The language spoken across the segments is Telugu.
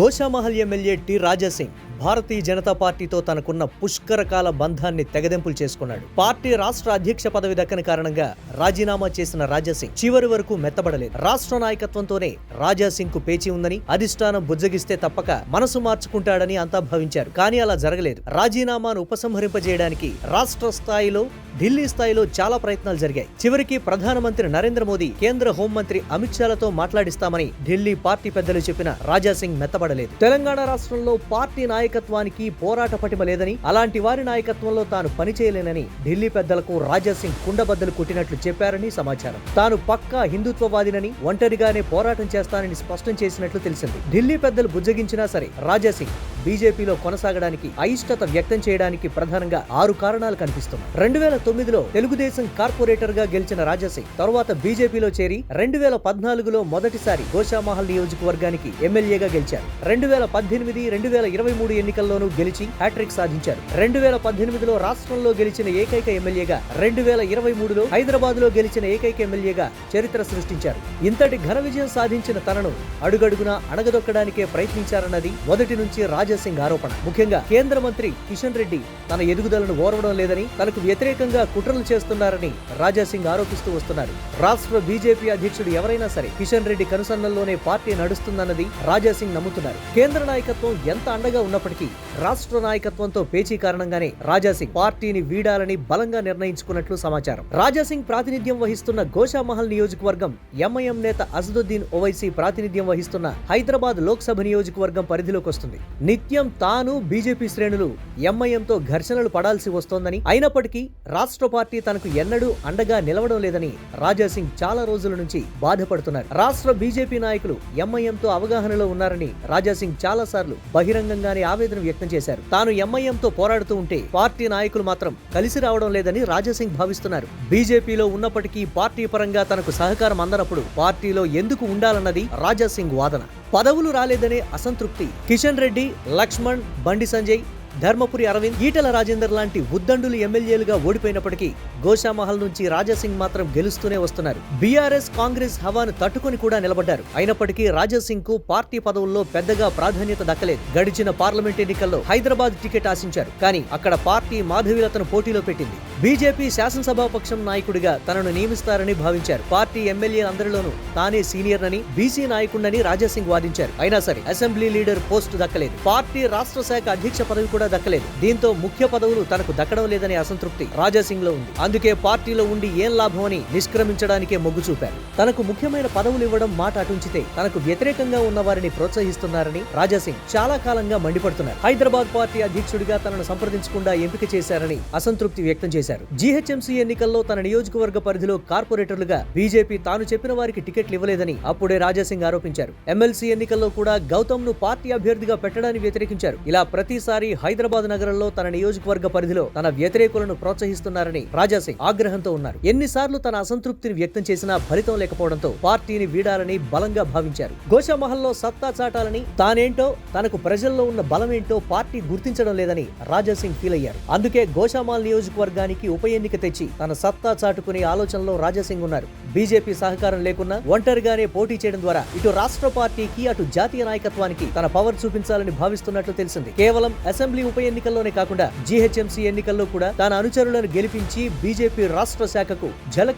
గోషామహల్ ఎమ్మెల్యే టి రాజాసింగ్ భారతీయ జనతా పార్టీతో తనకున్న పుష్కరకాల బంధాన్ని తెగదెంపులు చేసుకున్నాడు. పార్టీ రాష్ట్ర అధ్యక్ష పదవి దక్కని కారణంగా రాజీనామా చేసిన రాజాసింగ్ చివరి వరకు మెత్తబడలేదు. రాష్ట్ర నాయకత్వంతోనే రాజాసింగ్కు పేచి ఉందని అధిష్టానం బుజ్జగిస్తే తప్పక మనసు మార్చుకుంటాడని అంతా భావించారు. కానీ అలా జరగలేదు. రాజీనామాను ఉపసంహరింపజేయడానికి రాష్ట్ర స్థాయిలో ఢిల్లీ స్థాయిలో చాలా ప్రయత్నాలు జరిగాయి. చివరికి ప్రధానమంత్రి నరేంద్ర మోదీ కేంద్ర హోంమంత్రి అమిత్ షాలతో మాట్లాడిస్తామని ఢిల్లీ పార్టీ పెద్దలు చెప్పిన రాజాసింగ్ మెత్తబడలేదు. తెలంగాణ రాష్ట్రంలో పార్టీ నాయకత్వానికి పోరాట పటిమ లేదని అలాంటి వారి నాయకత్వంలో తాను పనిచేయలేనని ఢిల్లీ పెద్దలకు రాజాసింగ్ కుండబద్దలు కొట్టినట్లు చెప్పారని సమాచారం. తాను పక్కా హిందుత్వవాదినని ఒంటరిగానే పోరాటం చేస్తానని స్పష్టం చేసినట్లు తెలిసింది. ఢిల్లీ పెద్దలు బుజ్జగించినా సరే రాజాసింగ్ బీజేపీలో కొనసాగడానికి అయిష్టత వ్యక్తం చేయడానికి ప్రధానంగా ఆరు కారణాలు కనిపిస్తున్నాయి. రెండు వేల తొమ్మిదిలో తెలుగుదేశం కార్పొరేటర్గా గెలిచిన రాజాసింగ్ తరువాత బీజేపీలో చేరి రెండు వేల పద్నాలుగులో మొదటిసారి గోషామహల్ నియోజకవర్గానికి ఎమ్మెల్యేగా గెలిచారు. రెండు వేల పద్దెనిమిది రెండు వేల ఇరవై మూడు ఎన్నికల్లోనూ గెలిచి హ్యాట్రిక్ సాధించారు. రెండు వేల పద్దెనిమిదిలో రాష్ట్రంలో గెలిచిన ఏకైక ఎమ్మెల్యేగా రెండు వేల ఇరవై మూడులో హైదరాబాద్లో గెలిచిన ఏకైక ఎమ్మెల్యేగా చరిత్ర సృష్టించారు. ఇంతటి ఘన విజయం సాధించిన తనను అడుగడుగునా అణగదొక్కడానికే ప్రయత్నించారన్నది మొదటి నుంచి రాజాసింగ్ ఆరోపణ. ముఖ్యంగా కేంద్ర మంత్రి కిషన్ రెడ్డి తన ఎదుగుదలను ఓర్వడం లేదని తనకు వ్యతిరేకంగా కుట్రలు చేస్తున్నారని రాజాసింగ్ ఆరోపిస్తూ వస్తున్నారు. రాష్ట్ర బీజేపీ అధ్యక్షుడు ఎవరైనా సరే కిషన్ రెడ్డి కనుసన్నల్లోనే పార్టీ నడుస్తుందన్నది రాజాసింగ్ నమ్ముతున్నారు. కేంద్ర నాయకత్వం ఎంత అండగా ఉన్నప్పటికీ అప్పటికీ రాష్ట్ర నాయకత్వంతో పేచీ కారణంగానే రాజాసింగ్ పార్టీని వీడాలని బలంగా నిర్ణయించుకున్నట్లు సమాచారం. రాజాసింగ్ ప్రాతినిధ్యం వహిస్తున్న గోషామహల్ నియోజకవర్గం ఎంఐఎం నేత అసదుద్దీన్ ఓవైసీ ప్రాతినిధ్యం వహిస్తున్న హైదరాబాద్ లోక్సభ నియోజకవర్గం పరిధిలోకి వస్తుంది నిత్యం తాను బీజేపీ శ్రేణులు ఎంఐఎంతో ఘర్షణలు పడాల్సి వస్తోందని అయినప్పటికీ రాష్ట్ర పార్టీ తనకు ఎన్నడూ అండగా నిలవడం లేదని రాజాసింగ్ చాలా రోజుల నుంచి బాధపడుతున్నారు. రాష్ట్ర బీజేపీ నాయకులు ఎంఐఎంతో అవగాహనలో ఉన్నారని రాజాసింగ్ చాలా సార్లు బహిరంగంగానే ఆవేదన వ్యక్తం చేశారు. తాను ఎంఐఎంతో పోరాడుతూ ఉంటే పార్టీ నాయకులు మాత్రం కలిసి రావడం లేదని రాజాసింగ్ భావిస్తున్నారు. బీజేపీలో ఉన్నప్పటికీ పార్టీ పరంగా తనకు సహకారం అందనప్పుడు పార్టీలో ఎందుకు ఉండాలన్నది రాజాసింగ్ వాదన. పదవులు రాలేదనే అసంతృప్తి కిషన్ రెడ్డి లక్ష్మణ్ బండి సంజయ్ ధర్మపురి అరవింద్ ఈటల రాజేందర్ లాంటి ఉద్దండులు ఎమ్మెల్యేలుగా ఓడిపోయినప్పటికీ గోషామహల్ నుంచి రాజాసింగ్ మాత్రం గెలుస్తూనే వస్తున్నారు. బీఆర్ఎస్ కాంగ్రెస్ హవాను తట్టుకొని కూడా నిలబడ్డారు. అయినప్పటికీ రాజాసింగ్కు పార్టీ పదవుల్లో పెద్దగా ప్రాధాన్యత దక్కలేదు. గడిచిన పార్లమెంట్ ఎన్నికల్లో హైదరాబాద్ టికెట్ ఆశించారు. కానీ అక్కడ పార్టీ మాధవీలతను పోటీలో పెట్టింది. బీజేపీ శాసనసభాపక్షం నాయకుడిగా తనను నియమిస్తారని భావించారు. పార్టీ ఎమ్మెల్యేలందరిలోనూ తానే సీనియర్ అని బీసీ నాయకుడని రాజాసింగ్ వాదించారు. అయినా సరే అసెంబ్లీ లీడర్ పోస్టు దక్కలేదు. పార్టీ రాష్ట్ర శాఖ అధ్యక్ష పదవి కూడా దక్కలేదు. దీంతో ముఖ్య పదవులు తనకు దక్కడం లేదనే అసంతృప్తి రాజాసింగ్లో ఉంది. అందుకే పార్టీలో ఉండి ఏం లాభమని నిష్క్రమించడానికే మొగ్గు చూపారు. తనకు ముఖ్యమైన పదవులు ఇవ్వడం మాట అటుంచితే తనకు వ్యతిరేకంగా ఉన్న వారిని ప్రోత్సహిస్తున్నారని రాజాసింగ్ చాలా కాలంగా మండిపడుతున్నారు. హైదరాబాద్ పార్టీ అధ్యక్షుడిగా తనను సంప్రదించకుండా ఎంపిక చేశారని అసంతృప్తి వ్యక్తం చేశారు. జీహెచ్ఎంసీ ఎన్నికల్లో తన నియోజకవర్గ పరిధిలో కార్పొరేటర్లుగా బీజేపీ తాను చెప్పిన వారికి టికెట్లు ఇవ్వలేదని అప్పుడే రాజాసింగ్ ఆరోపించారు. ఎమ్మెల్సీ ఎన్నికల్లో కూడా గౌతమ్ను పార్టీ అభ్యర్థిగా పెట్టడాన్ని వ్యతిరేకించారు. ఇలా ప్రతిసారి హైదరాబాద్ నగరంలో తన నియోజకవర్గ పరిధిలో తన వ్యతిరేకులను ప్రోత్సహిస్తున్నారని రాజాసింగ్ ఆగ్రహంతో ఉన్నారు. ఎన్నిసార్లు తన అసంతృప్తిని వ్యక్తం చేసినా ఫలితం లేకపోవడంతో పార్టీని వీడాలని బలంగా భావించారు. గోషామహల్లో సత్తా చాటాలని తానేంటో తనకు ప్రజల్లో ఉన్న బలమేంటో పార్టీ గుర్తించడం లేదని రాజాసింగ్ ఫీల్ అయ్యారు అందుకే గోషామాల్ నియోజకవర్గానికి ఉప ఎన్నిక తెచ్చి తన సత్తా చాటుకునే ఆలోచనలో రాజాసింగ్ ఉన్నారు. బీజేపీ సహకారం లేకున్నా ఒంటరిగానే పోటీ చేయడం ద్వారా ఇటు రాష్ట్ర పార్టీకి అటు జాతీయ నాయకత్వానికి తన పవర్ చూపించాలని భావిస్తున్నట్లు తెలిసింది. కేవలం అసెంబ్లీ ఉప ఎన్నికల్లోనే కాకుండా జీహెచ్ఎంసీ ఎన్నికల్లో కూడా తన అనుచరులను గెలిపించి బీజేపీ రాష్ట్ర శాఖకు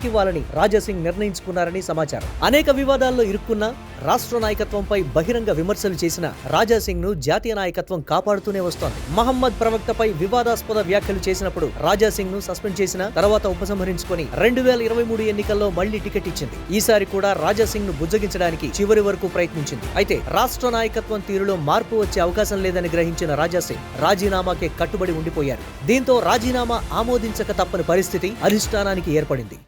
ఇవ్వాలని రాజాసింగ్ నిర్ణయించుకున్నారని సమాచారం. అనేక వివాదాల్లో ఇరుక్కున్న రాష్ట్ర నాయకత్వంపై బహిరంగ విమర్శలు చేసిన రాజాసింగ్ను జాతీయ నాయకత్వం కాపాడుతూనే వస్తోంది. మహమ్మద్ ప్రవక్తపై వివాదాస్పద వ్యాఖ్యలు చేసినప్పుడు రాజాసింగ్ను సస్పెండ్ చేసిన తర్వాత ఉపసంహరించుకొని రెండు వేల ఇరవై మూడు ఎన్నికల్లో మళ్ళీ టికెట్ ఇచ్చింది. ఈసారి కూడా రాజాసింగ్ను బుజ్జగించడానికి చివరి వరకు ప్రయత్నించింది. అయితే రాష్ట్ర నాయకత్వం తీరులో మార్పు వచ్చే అవకాశం లేదని గ్రహించిన రాజాసింగ్ రాజీనామాకే కట్టుబడి ఉండిపోయారు. దీంతో రాజీనామా ఆమోదించక తప్పని పరిస్థితి అధిష్టానానికి ఏర్పడింది.